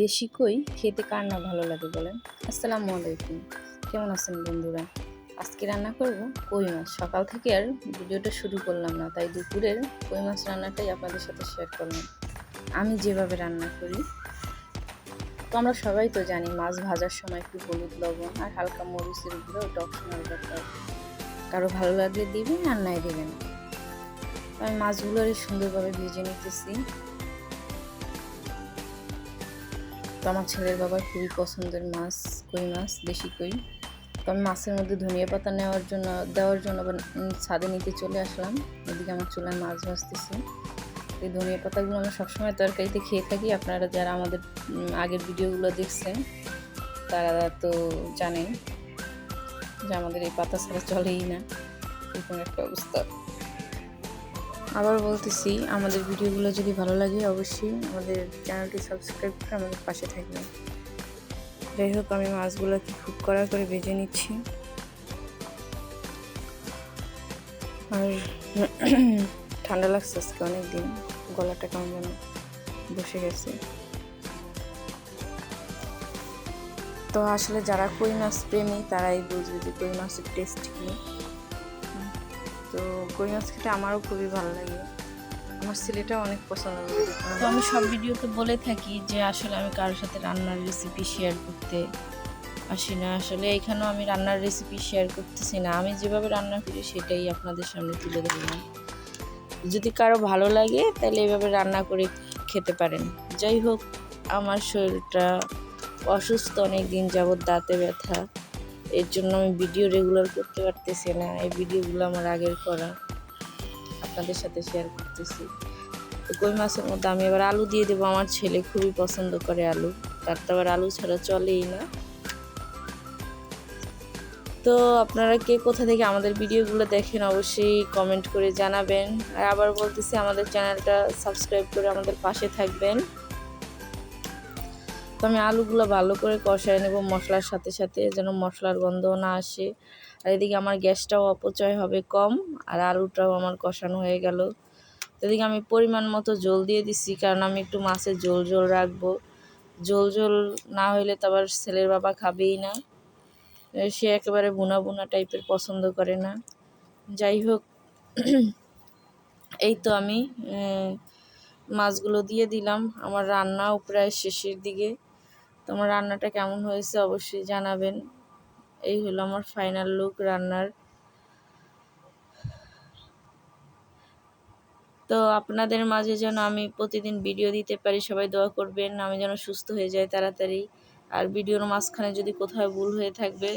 দেশি কই খেতে কার না ভালো লাগে বলেন? আসসালামু আলাইকুম। কেমন আছেন বন্ধুরা? আজকে রান্না করব কই মাছ। সকাল থেকে আর ভিডিওটা শুরু করলাম না, তাই দুপুরের কই মাছ রান্নাটাই আপনাদের সাথে শেয়ার করলাম। আমি যেভাবে রান্না করি, তো আমরা সবাই তো জানি মাছ ভাজার সময় একটু হলুদ লবণ আর হালকা মরিচের গুঁড়ো, ওটা অপশনাল ব্যাপার। কারও ভালো লাগলে দিবেন আর নাই দেবেন। আমি মাছগুলো সুন্দরভাবে ভেজে নিতেছি। তো আমার ছেলের বাবার খুবই পছন্দের মাছ, কই মাছ, দেশি কই। তো আমি মাছের মধ্যে ধনিয়া পাতা নেওয়ার জন্য, দেওয়ার জন্য ছাদে নিতে চলে আসলাম। এদিকে আমার চুলায় মাছ ভাজতেছি। এই ধনিয়া পাতাগুলো আমরা সবসময় তরকারিতে খেয়ে থাকি। আপনারা যারা আমাদের আগের ভিডিওগুলো দেখছেন, তারা তো জানেন যে আমাদের এই পাতা ছাড়া চলেই না। এরকম একটা অবস্থা। আবার বলতেছি, আমাদের ভিডিওগুলো যদি ভালো লাগে অবশ্যই আমাদের চ্যানেলটি সাবস্ক্রাইব করে আমাদের পাশে থাকবেন। যাই হোক, আমি মাছগুলোকে খুব কড়া করে ভেজে নিচ্ছি। আর ঠান্ডা লাগছে আজকে অনেক দিন গলাটা কেমন যেন বসে গেছে। তো আসলে যারা কই মাছ প্রেমী, তারাই বুঝবে যে কই মাছের টেস্ট কী। তো কই মাছ খেতে আমারও খুবই ভালো লাগে। আমার ছেলেটাও অনেক পছন্দ করে তো আমি সব ভিডিওতে বলে থাকি যে আসলে আমি কারোর সাথে রান্নার রেসিপি শেয়ার করতে আসি না। আসলে এখানেও আমি রান্নার রেসিপি শেয়ার করতেছি না। আমি যেভাবে রান্না করি সেটাই আপনাদের সামনে তুলে ধরলাম। যদি কারও ভালো লাগে তাহলে এইভাবে রান্না করে খেতে পারেন। যাই হোক, আমার শরীরটা অসুস্থ অনেক দিন যাবৎ, দাঁতে ব্যথা। এর জন্য আমি ভিডিও রেগুলার করতে পারতেছি না। এই ভিডিওগুলো আমার আগের করা। আপনাদের সাথে শেয়ার করতেছি। তো কই মাছের মধ্যে আমি এবার আলু দিয়ে দেবো। আমার ছেলে খুবই পছন্দ করে আলু। তার তো আবার আলু ছাড়া চলেই না। তো আপনারা কে কোথা থেকে আমাদের ভিডিওগুলো দেখেন অবশ্যই কমেন্ট করে জানাবেন। আর আবার বলতেছি, আমাদের চ্যানেলটা সাবস্ক্রাইব করে আমাদের পাশে থাকবেন। তো আমি আলুগুলো ভালো করে কষায় নেব, মশলার সাথে সাথে যেন মশলার গন্ধ না আসে। আর এদিকে আমার গ্যাসটাও অপচয় হবে কম, আর আলুটাও আমার কষানো হয়ে গেল। এদিকে আমি পরিমাণ মতো জল দিয়ে দিচ্ছি কারণ আমি একটু মাছের জল জল রাখব। জল জল না হইলে তো আবার ছেলের বাবা খাবেই না। সে একেবারে বুনা বুনা টাইপের পছন্দ করে না। যাই হোক, এই তো আমি মাছগুলো দিয়ে দিলাম। আমার রান্নাও প্রায় শেষের দিকে। তোমার রান্নাটা কেমন হয়েছে অবশ্যই জানাবেন। এই হলো আমার ফাইনাল লুক রান্নার। তো আপনাদের মাঝে যেন আমি প্রতিদিন ভিডিও দিতে পারি, সবাই দোয়া করবেন, আমি যেন সুস্থ হয়ে যাই তাড়াতাড়ি। আর ভিডিওর মাঝখানে যদি কোথাও ভুল হয়ে থাকবে,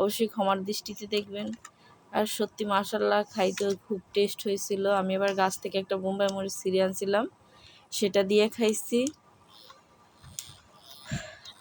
অবশ্যই ক্ষমার দৃষ্টিতে দেখবেন। আর সত্যি মাসাল্লাহ খাইতেও খুব টেস্ট হয়েছিল। আমি এবার গাছ থেকে একটা বোম্বাই মরিচ সিরিয়াল আনছিলাম, সেটা দিয়ে খাইছি।